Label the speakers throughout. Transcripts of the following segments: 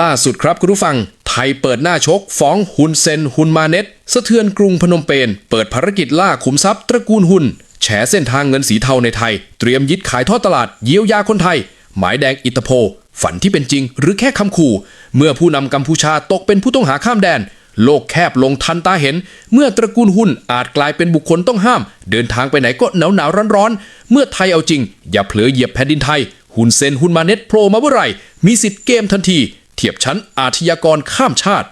Speaker 1: ล่าสุดครับคุณผู้ฟัง ไทยเปิดหน้าชก ฟ้องฮุนเซนฮุนมาเน็ตสะเทือนกรุงพนมเปญเปิดภารกิจล่าขุมทรัพย์ตระกูลฮุนแฉเส้นทางเงินสีเทาในไทย เตรียมยึดขายทอดตลาดเยียวยาคนไทย หมายแดงอิตาโพ ฝันที่เป็นจริงหรือแค่คำขู่ เมื่อผู้นำกัมพูชาตกเป็นผู้ต้องหาข้ามแดน โลกแคบลงทันตาเห็น เมื่อตระกูลหุ้นอาจกลายเป็นบุคคลต้องห้าม เดินทางไปไหนก็หนาวหนาวร้อนร้อนเมื่อไทยเอาจริง อย่าเผลอเหยียบแผ่นดินไทย หุนเซนหุนมาเน็ตโผล่มาเมื่อไหร่มีสิทธิ์เกมทันที ทียบชั้นอาชญากรข้ามชาติ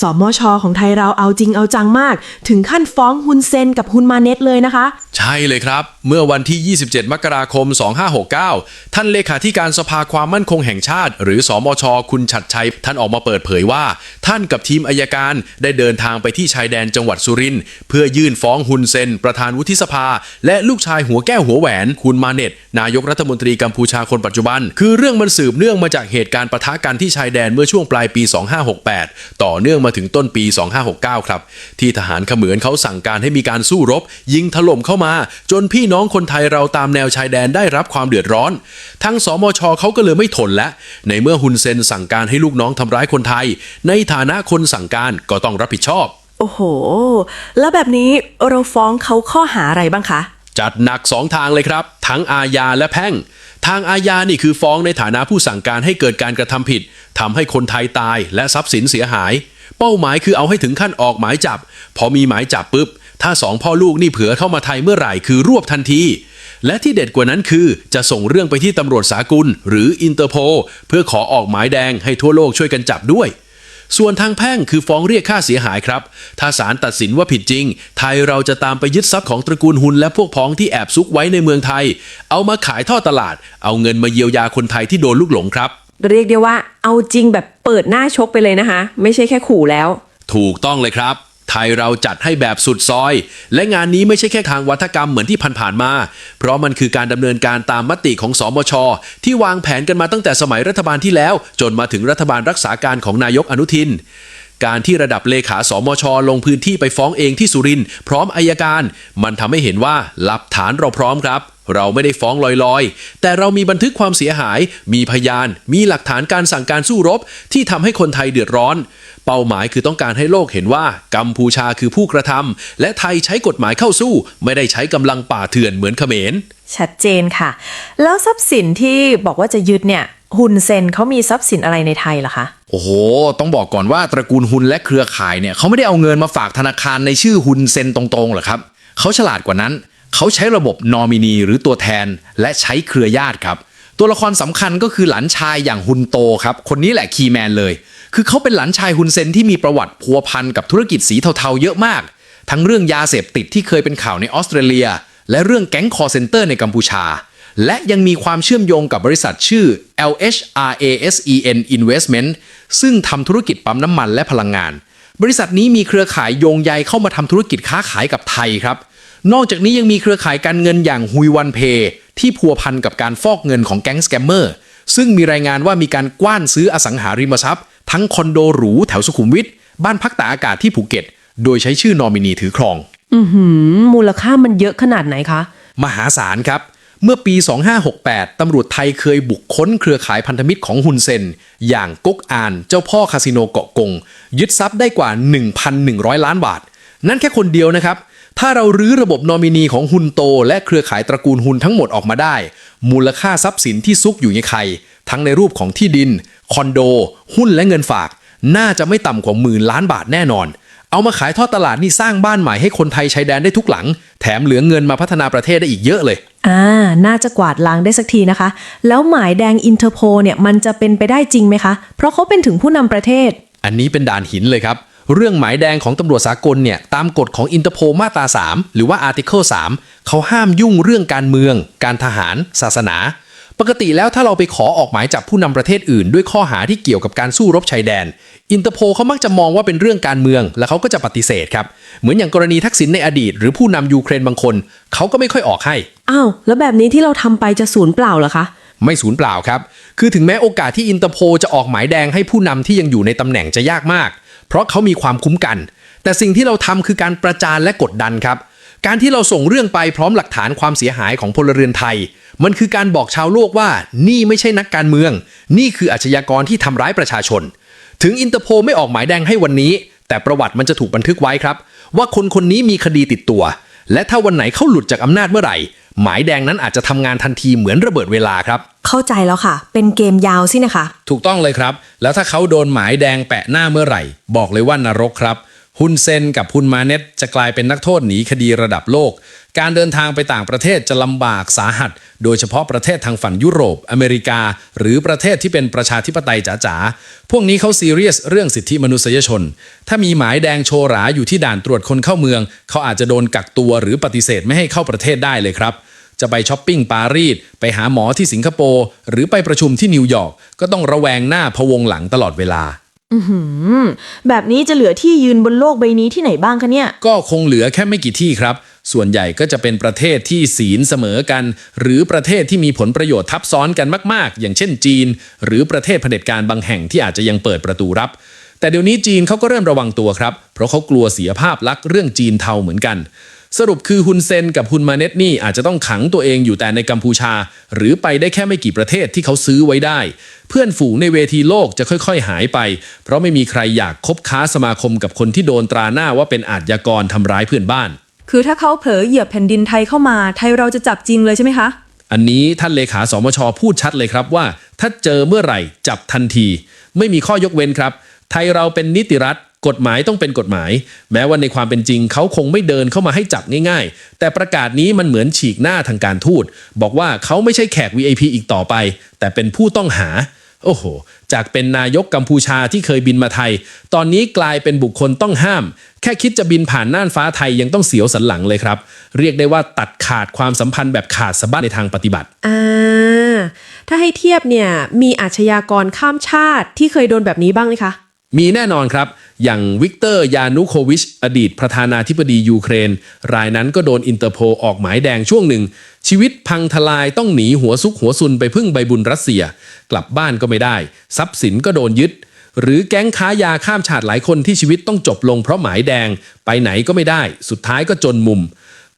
Speaker 2: สมชของไทยเราเอาจริงเอาจังมาก ถึงขั้นฟ้องฮุนเซนกับฮุนมาเน็ตเลยนะคะ
Speaker 1: ใช่เลยครับ เมื่อวันที่ 27 มกราคม 2569 ท่านเลขาธิการสภาความมั่นคงแห่งชาติ หรือสอมชคุณฉัดชัย ท่านออกมาเปิดเผยว่า ท่านกับทีมอายการได้เดินทางไปที่ชายแดนจังหวัดสุรินทร์เพื่อยื่นฟ้องฮุนเซน ประธานวุฒิสภา และลูกชายหัวแก้วหัวแหวนคุณมาเน็ตนายกรัฐมนตรีกัมพูชาคนปัจจุบัน คือเรื่องมันสืบเนื่องมาจากเหตุการณ์ปะทะกันที่ชายแดนเมื่อช่วงปลายปี 256 2568 ต่อเนื่องมาถึงต้นปี 2569 ครับ ที่ทหารเขมรเขาสั่งการให้มีการสู้รบ ยิงถล่มเข้ามา จนพี่น้องคนไทยเราตามแนวชายแดนได้รับความเดือดร้อน ทั้งสมชเขาก็เลยไม่ทนและ ในเมื่อฮุนเซนสั่งการให้ลูกน้องทำร้ายคนไทย ในฐานะคนสั่งการก็ต้องรับผิดชอบ
Speaker 2: โอ้โห แล้วแบบนี้เราฟ้องเขาข้อหาอะไรบ้างคะ
Speaker 1: จัดหนักสองทางเลยครับ ทั้งอาญาและแพ่ง ทางอาญานี่คือฟ้องในฐานะผู้สั่งการให้เกิดการกระทำผิดทำให้คนไทยตายและทรัพย์สินเสียหาย เป้าหมายคือเอาให้ถึงขั้นออกหมายจับ พอมีหมายจับปุ๊บ ถ้าสองพ่อลูกนี่เผื่อเข้ามาไทยเมื่อไหร่คือรวบทันที และที่เด็ดกว่านั้นคือจะส่งเรื่องไปที่ตำรวจสากลหรืออินเตอร์โพเพื่อขอออกหมายแดงให้ทั่วโลกช่วยกันจับด้วย ส่วนทางแพ่งคือฟ้องเรียกค่าเสียหายครับ ถ้าศาลตัดสินว่าผิดจริง ไทยเราจะตามไปยึดทรัพย์ของตระกูลหุนและพวกพ้องที่แอบซุกไว้ในเมืองไทย เอามาขายท่อตลาด เอาเงินมาเยียวยาคนไทยที่โดนลูกหลงครับ
Speaker 2: เรียกได้ว่าเอาจริงแบบเปิดหน้าชกไปเลยนะคะ ไม่ใช่แค่ขู่แล้ว
Speaker 1: ถูกต้องเลยครับ ไทยเราจัดให้แบบสุดซอย และงานนี้ไม่ใช่แค่ทางวัฒกรรมเหมือนที่ผ่านๆมา เพราะมันคือการดำเนินการตามมติของสมช ที่วางแผนกันมาตั้งแต่สมัยรัฐบาลที่แล้ว จนมาถึงรัฐบาลรักษาการของนายกอนุทินการที่ระดับเลขาสมช ลงพื้นที่ไปฟ้องเองที่สุรินทร์พร้อมอายการ มันทำให้เห็นว่าหลักฐานเราพร้อมครับ เราไม่ได้ฟ้องลอยๆ แต่เรามีบันทึกความเสียหาย มีพยาน มีหลักฐานการสั่งการสู้รบ ที่ทำให้คนไทยเดือดร้อน เป้าหมายคือต้องการให้โลกเห็นว่า กัมพูชาคือผู้กระทำและไทยใช้กฎหมายเข้าสู้ ไม่ได้ใช้กำลังป่าเถื่อนเหมือนเขมร
Speaker 2: ชัดเจนค่ะ แล้วทรัพย์สินที่บอกว่าจะยึดเนี่ยฮุนเซนเขามีทรัพย์สินอะไรในไทยเหรอคะ
Speaker 3: โอ้โห ต้องบอกก่อนว่าตระกูลฮุนและเครือข่ายเนี่ยเขาไม่ได้เอาเงินมาฝากธนาคารในชื่อฮุนเซนตรงๆหรอกครับเขาฉลาดกว่านั้น เขาใช้ระบบนอมินีหรือตัวแทน และใช้เครือญาติครับ ตัวละครสำคัญก็คือหลานชายอย่างฮุนโตครับ คนนี้แหละคีย์แมนเลย คือเขาเป็นหลานชายฮุนเซนที่มีประวัติพัวพันกับธุรกิจสีเทาๆเยอะมาก ทั้งเรื่องยาเสพติดที่เคยเป็นข่าวในออสเตรเลีย และเรื่องแก๊งคอร์เซนเตอร์ในกัมพูชา และยังมีความเชื่อมโยงกับบริษัทชื่อ LHRASEN Investment ซึ่งทำธุรกิจปั๊มน้ำมันและพลังงาน บริษัทนี้มีเครือข่ายโยงใยเข้ามาทำธุรกิจค้าขายกับไทยครับ นอกจากนี้ยังมีเครือข่ายการเงินอย่างฮุยวันเพย์ที่พัวพันกับการฟอกเงินของแก๊งสแกมเมอร์ซึ่งมีรายงานว่ามีการกว้านซื้ออสังหาริมทรัพย์ ทั้งคอนโดหรูแถวสุขุมวิทบ้านพักตากอากาศที่ภูเก็ต โดยใช้ชื่อนอมินีถือครอง
Speaker 2: อืมมูลค่ามันเยอะขนาดไหนคะ
Speaker 1: มหาศาลครับ เมื่อปี 2568 ตำรวจไทยเคยบุกค้นเครือข่ายพันธมิตรของฮุนเซน อย่างก๊กอาน เจ้าพ่อคาสิโนเกาะกง ยึดทรัพย์ได้กว่า 1,100 ล้านบาท นั่นแค่คนเดียวนะครับ ถ้าเรารื้อระบบนอมินีของฮุนโต และเครือข่ายตระกูลฮุนทั้งหมดออกมาได้ มูลค่าทรัพย์สินที่ซุกอยู่ในใครทั้งในรูปของที่ดิน คอนโด หุ้นและเงินฝาก น่าจะไม่ต่ำกว่าหมื่นล้านบาทแน่นอน เอามาขายทอดตลาดนี่สร้างบ้านใหม่ให้คนไทยชายแดนได้ทุกหลัง แถมเหลือเงินมาพัฒนาประเทศได้อีกเยอะเลย
Speaker 2: อ่า น่าจะกวาดล้างได้สักทีนะคะ แล้วหมายแดงอินเตอร์โพเนี่ยมันจะเป็นไปได้จริงไหมคะ เพราะเขาเป็นถึงผู้นำประเทศ
Speaker 1: อันนี้เป็นด่านหินเลยครับ เรื่องหมายแดงของตำรวจสากลเนี่ยตามกฎของอินเตอร์โพมาตรา 3 หรือว่าอาร์ติเคิล3เขาห้ามยุ่งเรื่องการเมือง การทหาร ศาสนา ปกติแล้วถ้าเราไปขอออกหมายจับผู้นำประเทศอื่น ด้วยข้อหาที่เกี่ยวกับการสู้รบชายแดน อินเตอร์โพเขามักจะมองว่าเป็นเรื่องการเมือง และเขาก็จะปฏิเสธครับ เหมือนอย่างกรณีทักษิณในอดีต หรือผู้นำยูเครนบางคนเขาก็ไม่ค่อยออกให้
Speaker 2: อ้าวแล้วแบบนี้ที่เราทำไปจะสูญเปล่าเหรอคะ
Speaker 1: ไม่สูญเปล่าครับ คือถึงแม้โอกาสที่อินเตอร์โพลจะออกหมายแดงให้ผู้นำที่ยังอยู่ในตำแหน่งจะยากมาก เพราะเขามีความคุ้มกัน แต่สิ่งที่เราทำคือการประจานและกดดันครับ การที่เราส่งเรื่องไปพร้อมหลักฐานความเสียหายของพลเรือนไทย มันคือการบอกชาวโลกว่านี่ไม่ใช่นักการเมือง นี่คืออาชญากรที่ทำร้ายประชาชน ถึงอินเตอร์โพลไม่ออกหมายแดงให้วันนี้ แต่ประวัติมันจะถูกบันทึกไว้ครับ ว่าคนคนนี้มีคดีติดตัว และถ้าวันไหนเขาหลุดจากอำนาจเมื่อไหร่ หมายแดงนั้นอาจจะทำงานทันทีเหมือนระเบิดเวลาครับ
Speaker 2: เข้าใจแล้วค่ะ เป็นเกมยาวสินะคะ
Speaker 3: ถูกต้องเลยครับ แล้วถ้าเขาโดนหมายแดงแปะหน้าเมื่อไหร่ บอกเลยว่านรกครับฮุนเซนกับฮุนมาเน็ตจะกลายเป็นนักโทษหนีคดีระดับโลก การเดินทางไปต่างประเทศจะลำบากสาหัส โดยเฉพาะประเทศทางฝั่งยุโรป อเมริกา หรือประเทศที่เป็นประชาธิปไตยจ๋าๆ พวกนี้เขาซีเรียสเรื่องสิทธิมนุษยชน ถ้ามีหมายแดงโชว์หราอยู่ที่ด่านตรวจคนเข้าเมือง เขาอาจจะโดนกักตัวหรือปฏิเสธไม่ให้เข้าประเทศได้เลยครับ จะไปช้อปปิ้งปารีสไปหาหมอที่สิงคโปร์หรือไปประชุมที่นิวยอร์กก็ต้องระแวงหน้าพะวงหลังตลอดเวลา
Speaker 4: อืมแบบนี้จะเหลือที่ยืนบนโลกใบนี้ที่ไหนบ้างคะเนี่ย
Speaker 3: ก็คงเหลือแค่ไม่กี่ที่ครับ ส่วนใหญ่ก็จะเป็นประเทศที่ศีลเสมอกัน หรือประเทศที่มีผลประโยชน์ทับซ้อนกันมากๆ อย่างเช่นจีน หรือประเทศเผด็จการบางแห่งที่อาจจะยังเปิดประตูรับ แต่เดี๋ยวนี้จีนเขาก็เริ่มระวังตัวครับ เพราะเขากลัวเสียภาพลักษณ์เรื่องจีนเทาเหมือนกัน สรุปคือฮุนเซนกับฮุนมาเน็ตนี่อาจจะต้องขังตัวเองอยู่แต่ในกัมพูชา หรือไปได้แค่ไม่กี่ประเทศที่เขาซื้อไว้ได้ เพื่อนฝูงในเวทีโลกจะค่อยๆหายไป เพราะไม่มีใครอยากคบค้าสมาคมกับคนที่โดนตราหน้าว่าเป็นอาชญากรทำร้ายเพื่อนบ้าน
Speaker 4: คือถ้าเขาเผลอเหยียบแผ่นดินไทยเข้ามา ไทยเราจะจับจริงเลยใช่ไหมคะ
Speaker 3: อันนี้ท่านเลขาสมชพูดชัดเลยครับว่า ถ้าเจอเมื่อไหร่จับทันที ไม่มีข้อยกเว้นครับ ไทยเราเป็นนิติรัฐ กฎหมายต้องเป็นกฎหมาย แม้ว่าในความเป็นจริงเขาคงไม่เดินเข้ามาให้จับง่ายๆ แต่ประกาศนี้มันเหมือนฉีกหน้าทางการทูต บอกว่าเขาไม่ใช่แขก VIP อีกต่อไป แต่เป็นผู้ต้องหา โอ้โห จากเป็นนายกกัมพูชาที่เคยบินมาไทย ตอนนี้กลายเป็นบุคคลต้องห้าม แค่คิดจะบินผ่านน่านฟ้าไทยยังต้องเสียวสันหลังเลยครับ เรียกได้ว่าตัดขาดความสัมพันธ์แบบขาดสะบั้นในทางปฏิบัติ
Speaker 2: อ่าถ้าให้เทียบเนี่ยมีอาชญากรข้ามชาติที่เคยโดนแบบนี้บ้างไหมคะ
Speaker 3: มีแน่นอนครับ อย่างวิกเตอร์ยานุโควิช อดีตประธานาธิบดียูเครน รายนั้นก็โดนอินเตอร์โพออกหมายแดงช่วงหนึ่ง ชีวิตพังทลายต้องหนีหัวซุกหัวซุนไปพึ่งใบบุญรัสเซีย กลับบ้านก็ไม่ได้ ทรัพย์สินก็โดนยึด หรือแก๊งค้ายาข้ามชาติหลายคนที่ชีวิตต้องจบลงเพราะหมายแดง ไปไหนก็ไม่ได้ สุดท้ายก็จนมุม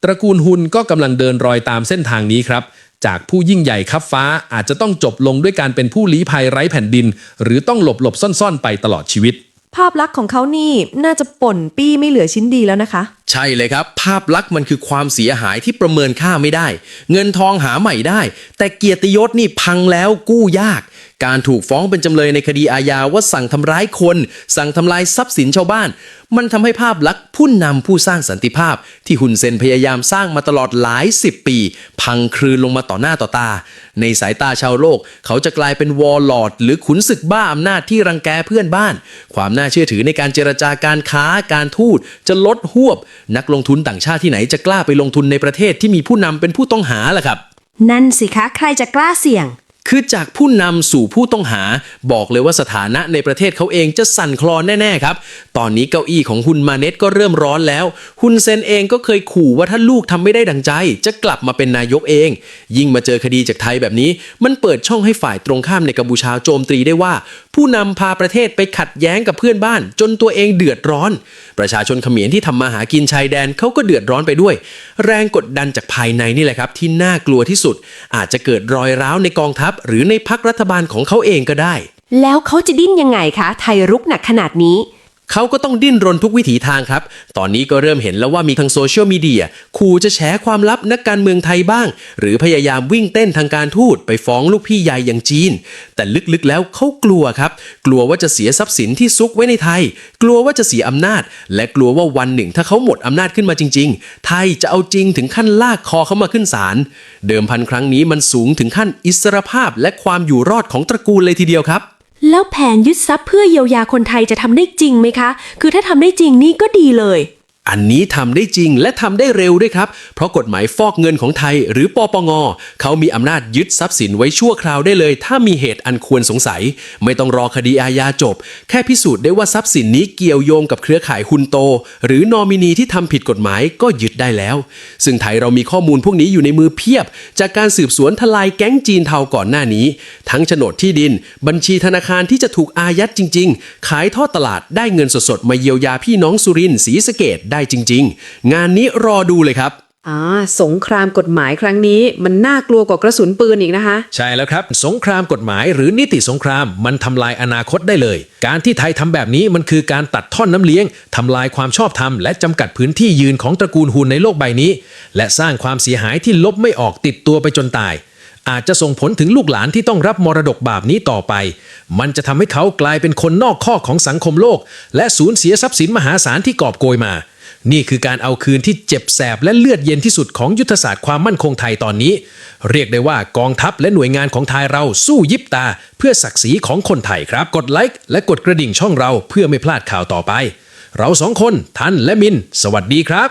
Speaker 3: ตระกูลฮุนก็กำลังเดินรอยตามเส้นทางนี้ครับจากผู้ยิ่งใหญ่คับฟ้าอาจจะต้องจบลงด้วยการเป็นผู้ลี้ภัยไร้แผ่นดิน หรือต้องหลบหลบซ่อนๆ ไปตลอดชีวิต
Speaker 2: ภาพลักษณ์ของเขานี่น่าจะป่นปี้ไม่เหลือชิ้นดีแล้วนะคะ
Speaker 1: ใช่เลยครับ ภาพลักษณ์มันคือความเสียหายที่ประเมินค่าไม่ได้ เงินทองหาใหม่ได้ แต่เกียรติยศนี่พังแล้วกู้ยาก การถูกฟ้องเป็นจำเลยในคดีอาญาว่าสั่งทำร้ายคน สั่งทำลายทรัพย์สินชาวบ้าน มันทำให้ภาพลักษณ์ผู้นำผู้สร้างสันติภาพ ที่ฮุนเซนพยายามสร้างมาตลอดหลายสิบปี พังคลืนลงมาต่อหน้าต่อตา ในสายตาชาวโลก เขาจะกลายเป็นวอร์ลอดหรือขุนศึกบ้าอำนาจที่รังแกเพื่อนบ้าน ความน่าเชื่อถือในการเจรจาการค้าการทูตจะลดหวบ นักลงทุนต่างชาติที่ไหนจะกล้าไปลงทุนในประเทศที่มีผู้นำเป็นผู้ต้องหาล่ะครับ
Speaker 2: นั่นสิคะใครจะกล้าเสี่ยง
Speaker 1: คือจากผู้นำสู่ผู้ต้องหา บอกเลยว่าสถานะในประเทศเขาเองจะสั่นคลอนแน่ๆครับ ตอนนี้เก้าอี้ของฮุนมาเน็ตก็เริ่มร้อนแล้ว ฮุนเซนเองก็เคยขู่ว่าถ้าลูกทำไม่ได้ดังใจ จะกลับมาเป็นนายกเอง ยิ่งมาเจอคดีจากไทยแบบนี้ มันเปิดช่องให้ฝ่ายตรงข้ามในกัมพูชาโจมตีได้ว่า ผู้นำพาประเทศไปขัดแย้งกับเพื่อนบ้าน จนตัวเองเดือดร้อนประชาชนเขมรที่ทำมาหากินชายแดนเขาก็เดือดร้อนไปด้วย แรงกดดันจากภายในนี่แหละครับ ที่น่ากลัวที่สุด อาจจะเกิดรอยร้าวในกองทัพ หรือในพักรัฐบาลของเขาเองก็ได้
Speaker 5: แล้วเขาจะดิ้นยังไงคะ ไทยรุกหนักขนาดนี้
Speaker 1: เขาก็ต้องดิ้นรนทุกวิถีทางครับ ตอนนี้ก็เริ่มเห็นแล้วว่ามีทางโซเชียลมีเดียขู่จะแฉความลับนักการเมืองไทยบ้าง หรือพยายามวิ่งเต้นทางการทูตไปฟ้องลูกพี่ใหญ่อย่างจีน แต่ลึกๆแล้วเขากลัวครับ กลัวว่าจะเสียทรัพย์สินที่ซุกไว้ในไทย กลัวว่าจะเสียอำนาจ และกลัวว่าวันหนึ่งถ้าเขาหมดอำนาจขึ้นมาจริง ๆ ไทยจะเอาจริงถึงขั้นลากคอเขามาขึ้นศาลเดิมพันครั้งนี้มันสูงถึงขั้นอิสรภาพและความอยู่รอดของตระกูลเลยทีเดียวครับ
Speaker 5: แล้วแผนยึดทรัพย์เพื่อเยียวยาคนไทยจะทำได้จริงไหมคะ คือถ้าทำได้จริงนี่ก็ดีเลย
Speaker 1: อันนี้ทำได้จริงและทำได้เร็วด้วยครับ เพราะกฎหมายฟอกเงินของไทย หรือปปงเขามีอำนาจยึดทรัพย์สินไว้ชั่วคราวได้เลย ถ้ามีเหตุอันควรสงสัย ไม่ต้องรอคดีอาญาจบ แค่พิสูจน์ได้ว่าทรัพย์สินนี้เกี่ยวโยงกับเครือข่ายฮุนโต หรือนอมินีที่ทำผิดกฎหมายก็ยึดได้แล้ว ซึ่งไทยเรามีข้อมูลพวกนี้อยู่ในมือเพียบ จากการสืบสวนทลายแก๊งจีนเทาก่อนหน้านี้ ทั้งโฉนดที่ดิน บัญชีธนาคารที่จะถูกอายัดจริง ๆ ขายทอดตลาดได้เงินสดๆมาเยียวยาพี่น้องสุรินทร์ศรีสะเกดได้
Speaker 6: จริง ๆ งานนี้รอดูเลยครับ
Speaker 5: อ่าสงครามกฎหมายครั้งนี้ มันน่ากลัวกว่ากระสุนปืนอีกนะคะ
Speaker 1: ใช่แล้วครับ สงครามกฎหมายหรือนิติสงครามมันทำลายอนาคตได้เลย การที่ไทยทำแบบนี้มันคือการตัดท่อนน้ำเลี้ยงทำลายความชอบธรรมและจำกัดพื้นที่ยืนของตระกูลฮูนในโลกใบนี้ และสร้างความเสียหายที่ลบไม่ออกติดตัวไปจนตาย อาจจะส่งผลถึงลูกหลานที่ต้องรับมรดกบาปนี้ต่อไป มันจะทำให้เขากลายเป็นคนนอกข้อกของสังคมโลก และสูญเสียทรัพย์สินมหาศาลที่กอบโกยมา นี่คือการเอาคืนที่เจ็บแสบและเลือดเย็นที่สุดของยุทธศาสตร์ความมั่นคงไทยตอนนี้ เรียกได้ว่ากองทัพและหน่วยงานของไทยเราสู้ยิบตา เพื่อศักดิ์ศรีของคนไทยครับ กดไลค์และกดกระดิ่งช่องเราเพื่อไม่พลาดข่าวต่อไป เราสองคนทันและมิน สวัสดีครับ